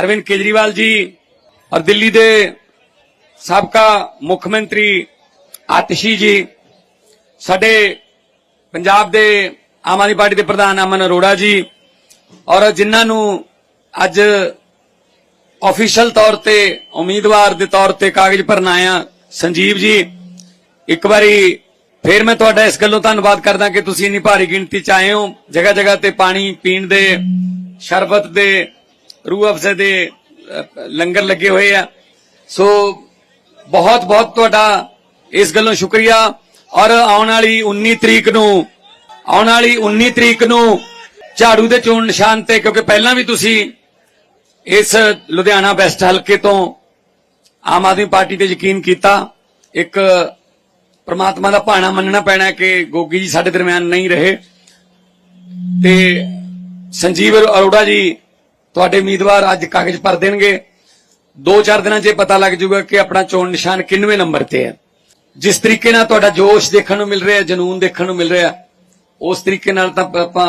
ਅਰਵਿੰਦ ਕੇਜਰੀਵਾਲ ਜੀ ਔਰ ਦਿੱਲੀ ਦੇ ਸਾਬਕਾ ਮੁੱਖ ਮੰਤਰੀ ਆਤਿਸ਼ੀ ਜੀ, ਸਾਡੇ ਪੰਜਾਬ ਦੇ ਆਮ ਆਦਮੀ ਪਾਰਟੀ ਦੇ ਪ੍ਰਧਾਨ ਅਮਨ ਅਰੋੜਾ ਜੀ ਔਰ ਜਿਨ੍ਹਾਂ ਨੂੰ ਅੱਜ ਆਫੀਸ਼ੀਅਲ ਤੌਰ ਤੇ, ਉਮੀਦਵਾਰ ਦੇ ਤੌਰ ਤੇ ਕਾਗਜ਼ ਭਰਨ ਆਇਆ, ਸੰਜੀਵ ਜੀ, ਇੱਕ ਵਾਰੀ ਫੇਰ ਮੈਂ ਤੁਹਾਡਾ ਇਸ ਗੱਲੋਂ ਧੰਨਵਾਦ ਕਰਦਾ ਕਿ ਤੁਸੀਂ ਇੰਨੀ ਭਾਰੀ ਗਿਣਤੀ ਚ ਆਏ ਹੋ ਜਗ੍ਹਾ ਜਗ੍ਹਾ ਤੇ ਪਾਣੀ ਪੀਣ ਦੇ, ਸ਼ਰਬਤ ਦੇ ਰੂਹ ਅਫਜ਼ੇ ਦੇ ਲੰਗਰ ਲੱਗੇ ਹੋਏ ਆ। ਸੋ ਬਹੁਤ ਬਹੁਤ ਤੁਹਾਡਾ ਇਸ ਗੱਲੋਂ ਸ਼ੁਕਰੀਆ। ਔਰ ਆਉਣ ਵਾਲੀ 19 ਤਰੀਕ ਨੂੰ, ਆਉਣ ਵਾਲੀ 19 ਤਰੀਕ ਨੂੰ ਝਾੜੂ ਦੇ ਚੋਣ ਨਿਸ਼ਾਨ ਤੇ, ਕਿਉਂਕਿ ਪਹਿਲਾਂ ਵੀ ਤੁਸੀਂ ਇਸ ਲੁਧਿਆਣਾ ਵੈਸਟ ਹਲਕੇ ਤੋਂ ਆਮ ਆਦਮੀ ਪਾਰਟੀ ਤੇ ਯਕੀਨ ਕੀਤਾ। ਇੱਕ ਪ੍ਰਮਾਤਮਾ ਦਾ ਭਾਣਾ ਮੰਨਣਾ ਪੈਣਾ ਕਿ ਗੋਗੀ ਜੀ ਸਾਡੇ ਦਰਮਿਆਨ ਨਹੀਂ ਰਹੇ। ਤੇ ਸੰਜੀਵ ਅਰੋੜਾ ਜੀ ਤੁਹਾਡੇ ਉਮੀਦਵਾਰ ਅੱਜ ਕਾਗਜ਼ ਭਰ ਦੇਣਗੇ। 2-4 ਦਿਨਾਂ 'ਚ ਇਹ ਪਤਾ ਲੱਗ ਜਾਊਗਾ ਕਿ ਆਪਣਾ ਚੋਣ ਨਿਸ਼ਾਨ ਕਿੰਨਵੇਂ ਨੰਬਰ ਤੇ ਹੈ। ਜਿਸ ਤਰੀਕੇ ਨਾਲ ਤੁਹਾਡਾ ਜੋਸ਼ ਦੇਖਣ ਨੂੰ ਮਿਲ ਰਿਹਾ, ਜਨੂਨ ਦੇਖਣ ਨੂੰ ਮਿਲ ਰਿਹਾ, ਉਸ ਤਰੀਕੇ ਨਾਲ ਤਾਂ ਆਪਾਂ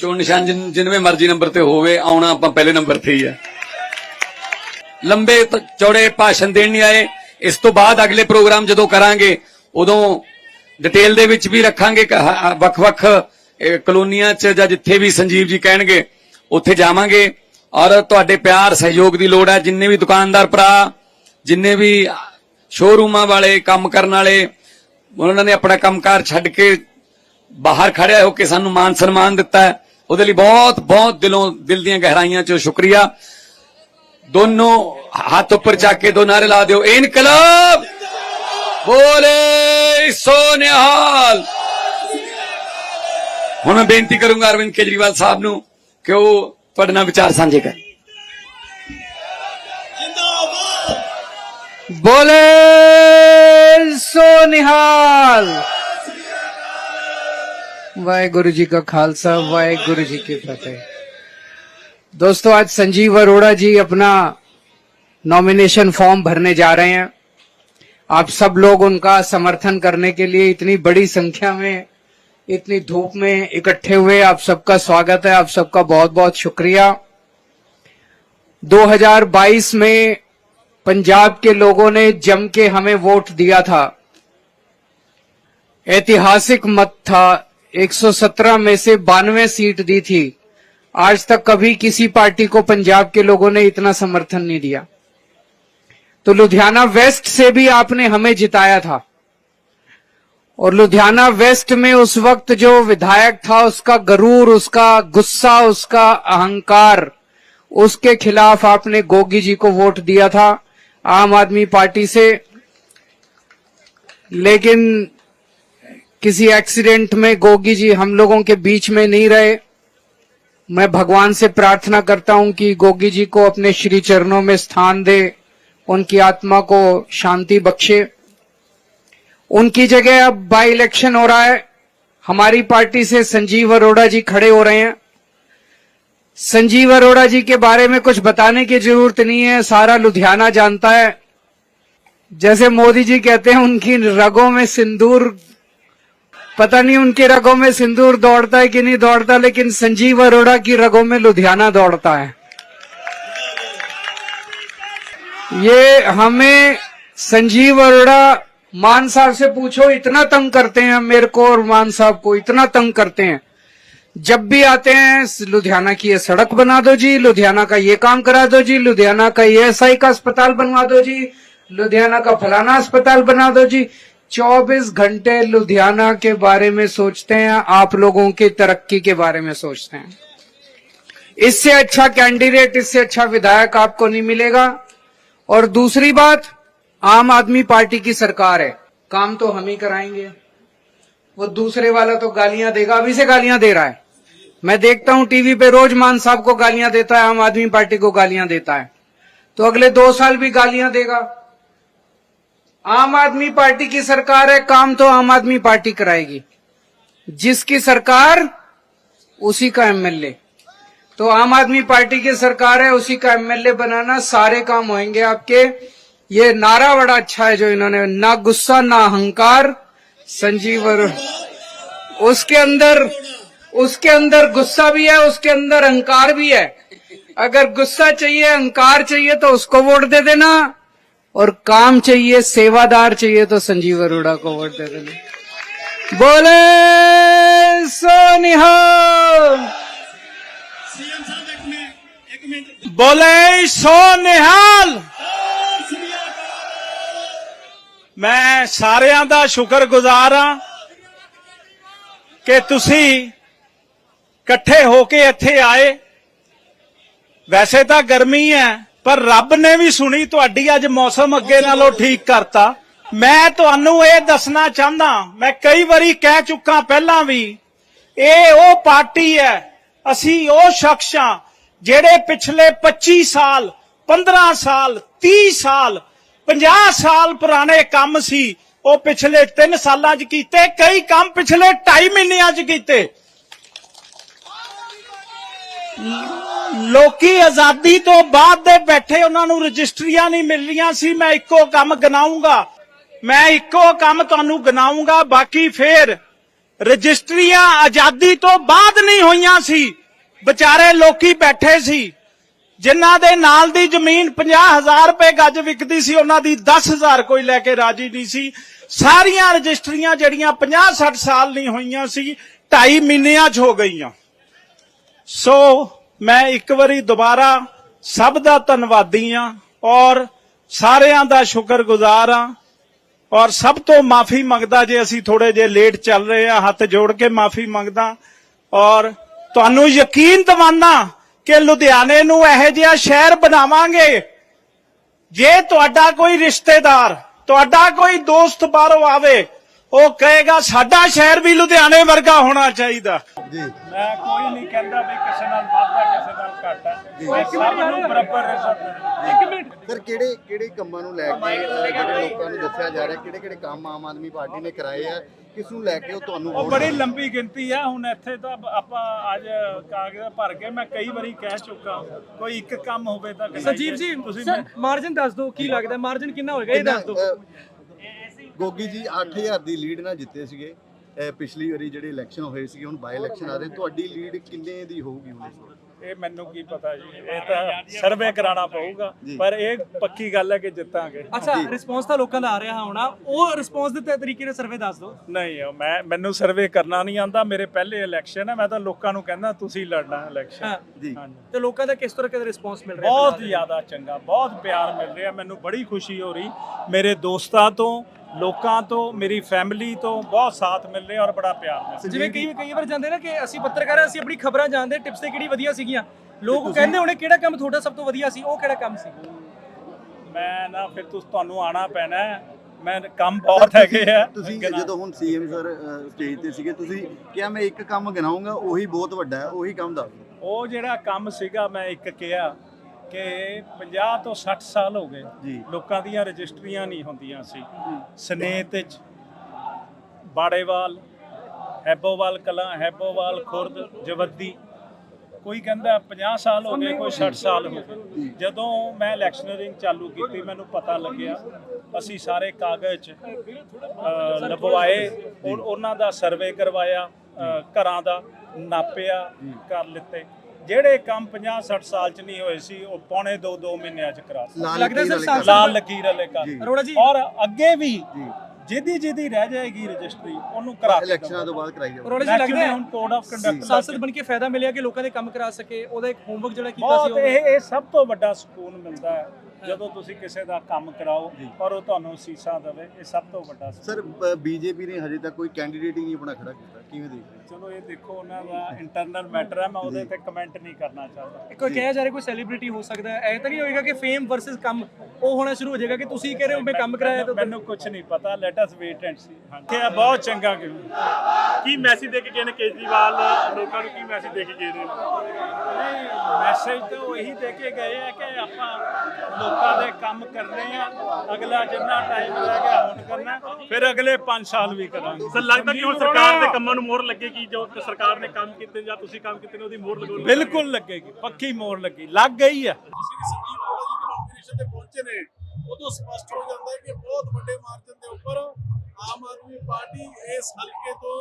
ਚੋਣ ਨਿਸ਼ਾਨ ਜਿੰਨਵੇਂ ਮਰਜ਼ੀ ਨੰਬਰ ਤੇ ਹੋਵੇ, ਆਉਣਾ ਆਪਾਂ ਪਹਿਲੇ ਨੰਬਰ ਤੇ ਹੀ ਹੈ। ਲੰਬੇ ਚੌੜੇ ਭਾਸ਼ਣ ਦੇਣ ਨਹੀਂ ਆਏ। ਇਸ ਤੋਂ ਬਾਅਦ ਅਗਲੇ ਪ੍ਰੋਗਰਾਮ ਜਦੋਂ ਕਰਾਂਗੇ, ਉਦੋਂ ਡਿਟੇਲ ਦੇ ਵਿੱਚ ਵੀ ਰੱਖਾਂਗੇ ਵੱਖ-ਵੱਖ ਕਲੋਨੀਆਂ 'ਚ ਜਾਂ ਜਿੱਥੇ ਵੀ ਸੰਜੀਵ ਜੀ ਕਹਿਣਗੇ, ਉੱਥੇ ਜਾਵਾਂਗੇ। ਔਰ ਤੁਹਾਡੇ ਪਿਆਰ ਸਹਿਯੋਗ ਦੀ ਲੋੜ ਹੈ, ਜਿੰਨੇ ਵੀ ਦੁਕਾਨਦਾਰ ਭਰਾ, ਜਿੰਨੇ ਵੀ ਸ਼ੋਰੂਮਾਂ ਵਾਲੇ, ਕੰਮ ਕਰਨ ਵਾਲੇ, ਉਹਨਾਂ ਨੇ ਆਪਣਾ ਕੰਮਕਾਰ ਛੱਡ ਕੇ ਬਾਹਰ ਖੜਿਆ ਹੋ ਕੇ ਸਾਨੂੰ ਮਾਨ ਸਨਮਾਨ ਦਿੱਤਾ ਹੈ। ਉਹਦੇ ਲਈ ਬਹੁਤ ਬਹੁਤ ਦਿਲੋਂ, ਦਿਲ ਦੀਆਂ ਗਹਿਰਾਈਆਂ 'ਚੋਂ ਸ਼ੁਕਰੀਆ। ਦੋਨੋਂ ਹੱਥ ਉੱਪਰ ਚੱਕ ਕੇ ਦੋ ਨਾਰੇ ਲਾ ਦਿਓ। ਇਨਕਲਾਬ! ਬੋਲੇ ਸੋ ਨਿਹਾਲ! ਹੁਣ ਮੈਂ ਬੇਨਤੀ ਕਰੂੰਗਾ ਅਰਵਿੰਦ ਕੇਜਰੀਵਾਲ ਸਾਹਿਬ ਨੂੰ ਕਿ ਉਹ ਤੁਹਾਡੇ ਨਾਲ ਵਿਚਾਰ ਸਾਂਝੇ ਕਰਨ बोले सो निहाल वाहेगुरु जी का खालसा वाहेगुरु जी की फतेह दोस्तों आज संजीव अरोड़ा जी अपना नॉमिनेशन फॉर्म भरने जा रहे हैं आप सब लोग उनका समर्थन करने के लिए इतनी बड़ी संख्या में इतनी धूप में इकट्ठे हुए आप सबका स्वागत है, आप सबका बहुत बहुत शुक्रिया 2022 में पंजाब के लोगों ने जम के हमें वोट दिया था। ऐतिहासिक मत था। 117 में से बानवे सीट दी थी। आज तक कभी किसी पार्टी को पंजाब के लोगों ने इतना समर्थन नहीं दिया। तो लुधियाना वेस्ट से भी आपने हमें जिताया था। और लुधियाना वेस्ट में उस वक्त जो विधायक था, उसका गरूर, उसका गुस्सा, उसका अहंकार, उसके खिलाफ आपने गोगी जी को वोट दिया था आम आदमी पार्टी से। लेकिन किसी एक्सीडेंट में गोगी जी हम लोगों के बीच में नहीं रहे। मैं भगवान से प्रार्थना करता हूँ कि गोगी जी को अपने श्री चरणों में स्थान दे, उनकी आत्मा को शांति बख्शे। उनकी जगह अब बाई इलेक्शन हो रहा है। हमारी पार्टी से संजीव अरोड़ा जी खड़े हो रहे हैं। संजीव अरोड़ा जी के बारे में कुछ बताने की ज़रूरत नहीं है, सारा लुधियाना जानता है। जैसे मोदी जी कहते हैं, उनकी रगों में सिंदूर, पता नहीं उनके रगों में सिंदूर दौड़ता है कि नहीं दौड़ता, लेकिन संजीव अरोड़ा की रगों में लुधियाना दौड़ता है। ये हमें संजीव अरोड़ा मान साहब से पूछो, इतना तंग करते हैं मेरे को और मान साहब को, इतना तंग करते हैं। जब भी आते हैं, लुधियाना की ये सड़क बना दो जी, लुधियाना का ये काम करा दो जी, लुधियाना का ये एसआई का अस्पताल बनवा दो जी, लुधियाना का फलाना अस्पताल बना दो जी। 24 घंटे लुधियाना के बारे में सोचते हैं, आप लोगों की तरक्की के बारे में सोचते हैं। इससे अच्छा कैंडिडेट, इससे अच्छा विधायक आपको नहीं मिलेगा। और दूसरी बात आम आदमी पार्टी की सरकार है। काम तो हम ही कराएँगे। वो दूसरे वाला तो गालियाँ देगा, अभी से गालियाँ दे रहा है। मैं देखता हूँ टीवी पे रोज मान साहब को गालियाँ देता है, आम आदमी पार्टी को गालियाँ देता है। तो अगले दो साल भी गालियाँ देगा। आम आदमी पार्टी की सरकार है, काम तो आम आदमी पार्टी कराएगी। जिसकी सरकार, उसी का एमएलए तो आम आदमी पार्टी की सरकार है, उसी का एमएलए बनाना, सारे काम होंगे आपके। ये नारा बड़ा अच्छा है जो इन्होंने, ना गुस्सा, ना अहंकार संजीव उसके अंदर उसके अंदर गुस्सा भी है, उसके अंदर अहंकार भी है। अगर गुस्सा चाहिए, अहंकार चाहिए तो उसको वोट दे देना। और काम चाहिए, सेवादार चाहिए तो संजीव अरोड़ा को वोट दे देना। बोले सोनिहाल बोले, सोनिहाल! ਮੈਂ ਸਾਰਿਆਂ ਦਾ ਸ਼ੁਕਰਗੁਜ਼ਾਰ ਹਾਂ ਕਿ ਤੁਸੀਂ ਇਕੱਠੇ ਹੋ ਕੇ ਇੱਥੇ ਆਏ। ਵੈਸੇ ਤਾਂ ਗਰਮੀ ਹੈ, ਪਰ ਰੱਬ ਨੇ ਵੀ ਸੁਣੀ ਤੁਹਾਡੀ ਅੱਜ ਮੌਸਮ ਅੱਗੇ ਨਾਲੋਂ ਠੀਕ ਕਰਤਾ। ਮੈਂ ਤੁਹਾਨੂੰ ਇਹ ਦੱਸਣਾ ਚਾਹੁੰਦਾ, ਮੈਂ ਕਈ ਵਾਰੀ ਕਹਿ ਚੁੱਕਾ ਪਹਿਲਾਂ ਵੀ, ਇਹ ਉਹ ਪਾਰਟੀ ਹੈ, ਅਸੀਂ ਉਹ ਸ਼ਖਸ ਹਾਂ ਜਿਹੜੇ ਪਿਛਲੇ 25 ਸਾਲ 15 ਸਾਲ 30 ਸਾਲ 50 ਸਾਲ ਪੁਰਾਣੇ ਕੰਮ ਸੀ, ਉਹ ਪਿਛਲੇ 3 ਸਾਲਾਂ 'ਚ ਕੀਤੇ, ਕਈ ਕੰਮ ਪਿਛਲੇ 2.5 ਮਹੀਨਿਆਂ 'ਚ ਕੀਤੇ। ਲੋਕੀ ਆਜ਼ਾਦੀ ਤੋਂ ਬਾਅਦ ਦੇ ਬੈਠੇ, ਉਹਨਾਂ ਨੂੰ ਰਜਿਸਟਰੀਆਂ ਨਹੀਂ ਮਿਲ ਰਹੀਆਂ ਸੀ, ਮੈਂ ਇੱਕੋ ਕੰਮ ਗਿਣਾਉਂਗਾ ਮੈਂ ਇੱਕੋ ਕੰਮ ਤੁਹਾਨੂੰ ਗਿਣਾਉਂਗਾ ਬਾਕੀ ਫੇਰ ਰਜਿਸਟਰੀਆਂ ਆਜ਼ਾਦੀ ਤੋਂ ਬਾਅਦ ਨਹੀਂ ਹੋਈਆਂ ਸੀ, ਵਿਚਾਰੇ ਲੋਕੀ ਬੈਠੇ ਸੀ। ਜਿਨ੍ਹਾਂ ਦੇ ਨਾਲ ਦੀ ਜ਼ਮੀਨ 50000 ਰੁਪਏ ਗੱਜ ਵਿਕਦੀ ਸੀ, ਉਹਨਾਂ ਦੀ 10000 ਕੋਈ ਲੈ ਕੇ ਰਾਜੀ ਨਹੀਂ ਸੀ। ਸਾਰੀਆਂ ਰਜਿਸਟਰੀਆਂ ਜਿਹੜੀਆਂ 50 60 ਸਾਲ ਨਹੀਂ ਹੋਈਆਂ ਸੀ 2.5 ਮਹੀਨਿਆਂ 'ਚ ਹੋ ਗਈਆਂ। ਸੋ ਮੈਂ ਇੱਕ ਵਾਰੀ ਦੁਬਾਰਾ ਸਭ ਦਾ ਧੰਨਵਾਦੀ ਹਾਂ ਔਰ ਸਾਰਿਆਂ ਦਾ ਸ਼ੁਕਰਗੁਜ਼ਾਰ ਹਾਂ। ਔਰ ਸਭ ਤੋਂ ਮਾਫੀ ਮੰਗਦਾ ਜੇ ਅਸੀਂ ਥੋੜੇ ਜੇ ਲੇਟ ਚੱਲ ਰਹੇ ਆ ਹੱਥ ਜੋੜ ਕੇ ਮਾਫੀ ਮੰਗਦਾ। ਔਰ ਤੁਹਾਨੂੰ ਯਕੀਨ ਦਿਵਾਨਾ ਕਿ ਲੁਧਿਆਣੇ ਨੂੰ ਇਹੋ ਜਿਹਾ ਸ਼ਹਿਰ ਬਣਾਵਾਂਗੇ ਜੇ ਤੁਹਾਡਾ ਕੋਈ ਰਿਸ਼ਤੇਦਾਰ, ਤੁਹਾਡਾ ਕੋਈ ਦੋਸਤ ਬਾਹਰੋਂ ਆਵੇ ਉਹ ਕਹੇਗਾ ਸਾਡਾ ਸ਼ਹਿਰ ਵੀ ਲੁਧਿਆਣੇ ਵਰਗਾ ਹੋਣਾ ਚਾਹੀਦਾ। ਜੀ। ਮੈਂ ਕੋਈ ਨਹੀਂ ਕਹਿੰਦਾ ਵੀ ਕਿਸੇ ਨਾਲ ਵੱਧ ਹੈ ਕਿਸੇ ਨਾਲ ਘੱਟ। ਹੈ ਮੈਂ ਸਭ ਨੂੰ ਬਰਾਬਰ ਇੱਕ ਮਿੰਟ। ਸਰ ਕਿਹੜੇ ਕਿਹੜੇ ਕੰਮਾਂ ਨੂੰ ਲੈ ਕੇ ਜਿਹੜੇ ਲੋਕਾਂ ਨੂੰ ਦੱਸਿਆ ਜਾ ਰਿਹਾ ਕਿਹੜੇ ਕਿਹੜੇ ਕੰਮ ਆਮ ਆਦਮੀ ਪਾਰਟੀ ਨੇ ਕਰਾਏ ਆ ਕਿਸ ਨੂੰ ਲੈ ਕੇ ਉਹ ਤੁਹਾਨੂੰ ਉਹ ਬੜੀ ਲੰਬੀ ਗਿਣਤੀ ਆ ਹੁਣ ਇੱਥੇ ਤਾਂ ਆਪਾਂ ਅੱਜ ਕਾਗਜ਼ ਭਰ ਕੇ ਮੈਂ ਕਈ ਵਾਰੀ ਕਹਿ ਚੁੱਕਾ ਕੋਈ ਇੱਕ ਕੰਮ ਹੋਵੇ ਤਾਂ। ਸੰਜੀਵ ਜੀ ਤੁਸੀਂ ਮਾਰਜਨ ਦੱਸ ਦਿਓ ਕੀ ਲੱਗਦਾ ਮਾਰਜਨ ਕਿੰਨਾ ਹੋਏਗਾ ਇਹ ਦੱਸ ਦਿਓ। ਗੋਗੀ ਜੀ 8000 ਦੀ ਲੀਡ ਨਾਲ ਜਿੱਤੇ ਸੀਗੇ। ਪਿਛਲੀ ਵਾਰੀ ਜਿਹੜੇ ਇਲੈਕਸ਼ਨ ਹੋਏ ਸੀਗੇ ਹੁਣ ਬਾਈ ਇਲੈਕਸ਼ਨ ਆ ਰਹੇ। ਤੁਹਾਡੀ ਲੀਡ ਕਿੰਨੇ ਦੀ ਹੋਊਗੀ ਹੁਣ ਇਸ ਵਾਰ? ਇਹ ਮੈਨੂੰ ਕੀ ਪਤਾ ਜੀ। ਇਹ ਤਾਂ ਸਰਵੇ ਕਰਾਉਣਾ ਪਊਗਾ। ਪਰ ਇਹ ਪੱਕੀ ਗੱਲ ਹੈ ਕਿ ਜਿੱਤਾਂਗੇ। ਅੱਛਾ ਰਿਸਪੌਂਸ ਤਾਂ ਲੋਕਾਂ ਦਾ ਆ ਰਿਹਾ ਹੋਣਾ। ਉਹ ਰਿਸਪੌਂਸ ਦੇ ਤਰੀਕੇ ਨਾਲ ਸਰਵੇ ਦੱਸ ਦਿਓ। ਨਹੀਂ ਮੈਂ ਮੈਨੂੰ ਸਰਵੇ ਕਰਨਾ ਨਹੀਂ ਆਂਦਾ ਮੇਰੇ ਪਹਿਲੇ ਇਲੈਕਸ਼ਨ ਹੈ। ਮੈਂ ਤਾਂ ਲੋਕਾਂ ਨੂੰ ਕਹਿੰਦਾ ਤੁਸੀਂ ਲੜਨਾ ਇਲੈਕਸ਼ਨ ਹਾਂ। ਜੀ। ਤੇ ਲੋਕਾਂ ਦਾ ਕਿਸ ਤਰ੍ਹਾਂ ਦਾ ਰਿਸਪੌਂਸ ਮਿਲ ਰਿਹਾ? ਬਹੁਤ ਜ਼ਿਆਦਾ ਚੰਗਾ ਬਹੁਤ ਪਿਆਰ ਮਿਲ ਰਿਹਾ। ਮੈਨੂੰ ਬੜੀ ਖੁਸ਼ੀ ਹੋ ਰਹੀ। ਮੇਰੇ ਦੋਸਤਾਂ ਤੋਂ ਲੋਕਾਂ ਤੋਂ ਮੇਰੀ ਫੈਮਿਲੀ ਤੋਂ ਬਹੁਤ ਸਾਥ ਮਿਲ ਰਿਹਾ ਔਰ ਬੜਾ ਪਿਆਰ ਮਿਲ ਜਿਵੇਂ ਕਈ ਕਈ ਵਾਰ ਜਾਂਦੇ ਨਾ ਕਿ ਅਸੀਂ ਪੱਤਰਕਾਰ ਹਾਂ, ਅਸੀਂ ਆਪਣੀ ਖਬਰਾਂ ਜਾਣਦੇ ਟਿਪਸ ਤੇ ਕਿਹੜੀ ਵਧੀਆ ਸੀਗੀਆਂ। ਲੋਕ ਕਹਿੰਦੇ ਹੋਣੇ ਕਿਹੜਾ ਕੰਮ ਤੁਹਾਡਾ ਸਭ ਤੋਂ ਵਧੀਆ ਸੀ ਉਹ ਕਿਹੜਾ ਕੰਮ ਸੀ? ਮੈਂ ਨਾ ਫਿਰ ਤੁਸ ਤੁਹਾਨੂੰ ਆਣਾ ਪੈਣਾ ਹੈ। ਮੈਂ ਕੰਮ ਬਹੁਤ ਹੈਗੇ ਆ। ਤੁਸੀਂ ਜਦੋਂ ਹੁਣ ਸੀਐਮ ਸਰ ਸਟੇਜ ਤੇ ਸੀਗੇ ਤੁਸੀਂ ਕਿਹਾ ਮੈਂ ਇੱਕ ਕੰਮ ਗਿਣਾਉਂਗਾ ਉਹੀ ਬਹੁਤ ਵੱਡਾ ਹੈ ਉਹੀ ਕੰਮ ਦੱਸ ਦਿਓ। ਉਹ ਜਿਹੜਾ ਕੰਮ ਸੀਗਾ ਮੈਂ ਇੱਕ ਕਿਹਾ। ਕਿ 50 ਤੋਂ 60 ਸਾਲ ਹੋ ਗਏ। ਲੋਕਾਂ ਦੀਆਂ ਰਜਿਸਟਰੀਆਂ ਨਹੀਂ ਹੁੰਦੀਆਂ ਸੀ। ਸਨੇਤ ਵਿੱਚ ਬਾੜੇਵਾਲ ਹੈਬੋਵਾਲ ਕਲਾਂ ਹੈਬੋਵਾਲ ਖੁਰਦ ਜਵੱਦੀ। ਕੋਈ ਕਹਿੰਦਾ 50 ਸਾਲ ਹੋ ਗਏ ਕੋਈ 60 ਸਾਲ ਹੋ ਗਏ। ਜਦੋਂ ਮੈਂ ਇਲੈਕਸ਼ਨਰਿੰਗ ਚਾਲੂ ਕੀਤੀ ਮੈਨੂੰ ਪਤਾ ਲੱਗਿਆ ਅਸੀਂ ਸਾਰੇ ਕਾਗਜ਼ ਔਰ ਉਹਨਾਂ ਦਾ ਸਰਵੇ ਕਰਵਾਇਆ ਘਰਾਂ ਦਾ ਨਾਪਿਆ ਕਰ ਲਿੱਤੇ। ਜਿਹੜੇ ਕੰਮ 50 60 ਸਾਲ ਚ ਨਹੀਂ ਹੋਏ ਸੀ ਉਹ ਪੌਣੇ 2 2 ਮਹੀਨਿਆਂ ਚ ਕਰਾ ਲੱਗਦਾ ਸਰ ਸਾਂਸਦ- ਲਾਲ ਲਕੀਰ ਵਾਲੇ। ਅਰੋੜਾ ਜੀ। ਔਰ ਅੱਗੇ ਵੀ ਜੀ। ਜਿਹਦੀ ਜਿਹਦੀ ਰਹਿ ਜਾਏਗੀ ਰਜਿਸਟਰੀ ਉਹਨੂੰ ਕਰਾ ਕੇ ਇਲੈਕਸ਼ਨਾਂ ਤੋਂ ਬਾਅਦ ਕਰਾਈ ਜਾਵੇ ਅਰੋੜਾ ਜੀ ਲੱਗਦਾ ਹੁਣ ਕੋਡ ਆਫ ਕੰਡਕਟ ਸੰਸਦ ਬਣ ਕੇ ਫਾਇਦਾ ਮਿਲਿਆ ਕਿ ਲੋਕਾਂ ਦੇ ਕੰਮ ਕਰਾ ਸਕੇ ਉਹਦਾ ਇੱਕ ਹੋਮਵਰਕ ਜਿਹੜਾ ਕੀਤਾ ਸੀ ਬਹੁਤ ਉਹ ਇਹ ਇਹ ਸਭ ਤੋਂ ਵੱਡਾ ਸਕੂਨ ਮਿਲਦਾ ਹੈ। ਜਦੋਂ ਤੁਸੀਂ ਕਿਸੇ ਦਾ ਕੰਮ ਕਰਾਓ ਔਰ ਉਹ ਤੁਹਾਨੂੰ ਸੀਸਾਂ ਦੇਵੇ ਇਹ ਸਭ ਤੋਂ ਵੱਡਾ ਸਰ ਬੀਜੇਪੀ ਨੇ ਹਜੇ ਤੱਕ ਕੋਈ ਕੈਂਡੀਡੇਟ ਹੀ ਨਹੀਂ ਆਪਣਾ ਖੜਾ ਕੀਤਾ। ਕਿਵੇਂ ਦੇਖ ਰਹੇ ਹੋ? ਚਲੋ ਇਹ ਦੇਖੋ ਉਹਨਾਂ ਦਾ ਇੰਟਰਨਲ ਮੈਟਰ ਹੈ ਮੈਂ ਉਹਦੇ ਤੇ ਕਮੈਂਟ ਨਹੀਂ ਕਰਨਾ ਚਾਹੁੰਦਾ। ਕੋਈ ਕਿਹਾ ਜਾ ਰਿਹਾ ਕੋਈ ਸੈਲੀਬ੍ਰਿਟੀ ਹੋ ਸਕਦਾ ਹੈ। ਐ ਤਾਂ ਨਹੀਂ ਹੋਏਗਾ ਕਿ ਫੇਮ ਵਰਸਸ ਕੰਮ ਉਹ ਹੋਣਾ ਸ਼ੁਰੂ ਹੋ ਜਾਏਗਾ ਕਿ ਤੁਸੀਂ ਕਹਿ ਰਹੇ ਹੋ ਮੈਂ ਕੰਮ ਕਰਾਇਆ ਤਾਂ ਮੈਨੂੰ ਕੁਝ ਨਹੀਂ ਪਤਾ let us wait and see ਹਾਂਜੀ। ਇਹ ਬਹੁਤ ਚੰਗਾ ਕਿ ਕੀ ਮੈਸੇਜ ਦੇ ਕੇ ਗਏ ਨੇ ਕੇਜਰੀਵਾਲ? ਲੋਕਾਂ ਨੂੰ ਕੀ ਮੈਸੇਜ ਦੇ ਕੇ ਗਏ ਨੇ? ਨਹੀਂ ਮੈਸੇਜ ਤਾਂ ਉਹ ਇਹੀ ਦੇ ਕੇ ਗਏ ਆ ਕਿ ਆਪਾਂ ਲੋਕਾਂ ਦੇ ਕੰਮ ਕਰਨੇ ਆ। ਅਗਲਾ ਜਿੰਨਾ ਟਾਈਮ ਰਹਿ ਗਿਆ ਹੁਣ ਕਰਨਾ ਫਿਰ ਅਗਲੇ 5 ਸਾਲ ਵੀ ਕਰਾਂਗੇ। ਸਰ ਲੱਗਦਾ ਕਿ ਹੁਣ ਸਰਕਾਰ ਦੇ ਕੰਮਾਂ ਨੂੰ ਮੋਹਰ ਲੱਗੇਗੀ ਜੋ ਸਰਕਾਰ ਨੇ ਕੰਮ ਕੀਤੇ ਜਾਂ ਤੁਸੀਂ ਕੰਮ ਕੀਤੇ ਨੇ ਉਹਦੀ ਮੋਹਰ ਲੱਗੂਗੀ। ਬਿਲਕੁਲ ਲੱਗੇਗੀ ਪੱਕੀ ਮੋਹਰ ਲੱਗੀ ਲੱਗ ਗਈ ਆ ਤੇ ਪਹੁੰਚੇ ਨੇ। ਉਦੋਂ ਸਪਸ਼ਟ ਹੋ ਜਾਂਦਾ ਹੈ ਕਿ ਬਹੁਤ ਵੱਡੇ ਮਾਰਜਨ ਦੇ ਉੱਪਰ ਆਮ ਆਦਮੀ ਪਾਰਟੀ ਇਸ ਹਲਕੇ ਤੋਂ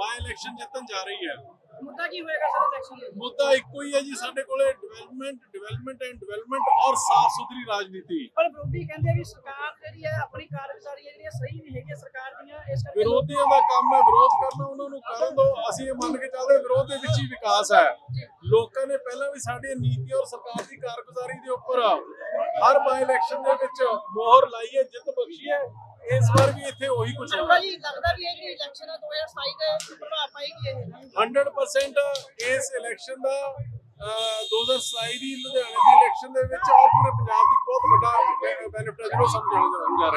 ਬਾਈ ਇਲੈਕਸ਼ਨ ਜਿੱਤਣ ਜਾ ਰਹੀ ਹੈ। ਮੁੱਦਾ ਕੀ ਹੋਏਗਾ ਸਰ ਇਲੈਕਸ਼ਨ ਮੁੱਦਾ ਇੱਕੋ ਹੀ ਹੈ ਜੀ ਸਾਡੇ ਕੋਲੇ ਡਿਵੈਲਪਮੈਂਟ ਡਿਵੈਲਪਮੈਂਟ ਐਂਡ ਡਿਵੈਲਪਮੈਂਟ ਔਰ ਸਾਫ਼ ਸੁਥਰੀ ਰਾਜਨੀਤੀ। ਪਰ ਵਿਰੋਧੀ ਕਹਿੰਦੇ ਵੀ ਸਰਕਾਰ ਜਿਹੜੀ ਹੈ ਆਪਣੀ ਕਾਰਗੁਜ਼ਾਰੀ ਹੈ ਜਿਹੜੀ ਸਹੀ ਨਹੀਂ ਹੈਗੀ ਸਰਕਾਰ ਦੀਆਂ ਇਸ ਕਰਕੇ ਵਿਰੋਧੀਆਂ ਦਾ ਕੰਮ ਹੈ ਵਿਰੋਧ ਕਰਨਾ ਉਹਨਾਂ ਨੂੰ ਕਰਨ ਦਿਓ ਅਸੀਂ ਇਹ ਮੰਨ ਕੇ ਚੱਲਦੇ ਵਿਰੋਧ ਦੇ ਵਿੱਚ ਹੀ ਵਿਕਾਸ ਹੈ। ਲੋਕਾਂ ਨੇ ਪਹਿਲਾਂ ਵੀ ਸਾਡੀਆਂ ਨੀਤੀਆਂ ਔਰ ਸਰਕਾਰ ਦੀ ਕਾਰਗੁਜ਼ਾਰੀ ਦੇ ਉੱਪਰ ਹਰ ਬਾਈ ਇਲੈਕਸ਼ਨ ਦੇ ਵਿੱਚ ਮੋਹਰ ਲਾਈ ਹੈ ਜਿੱਤ ਬਖਸ਼ੀ ਹੈ। ਇਸ ਵਾਰ ਵੀ ਇੱਥੇ ਉਹੀ ਕੁਝ ਹੋਣਾ ਜੀ ਲੱਗਦਾ ਵੀ ਇਹ ਜਿਹੜੀ ਇਲੈਕਸ਼ਨ ਹੈ 2027 ਦੇ ਪ੍ਰਭਾਵ ਪਾਏਗੀ ਇਹ 100% ਇਸ ਇਲੈਕਸ਼ਨ ਦਾ ਅਹ, 2027 ਦੀ ਲੁਧਿਆਣੇ ਦੀ ਇਲੈਕਸ਼ਨ ਦੇ ਵਿੱਚ ਔਰ ਪੂਰੇ ਪੰਜਾਬ ਵਿੱਚ ਬਹੁਤ ਵੱਡਾ ਬੈਨੀਫਿਟ ਹੈ ਜਿਹੜਾ ਜਾਣਾ ਜਾ ਰਿਹਾ।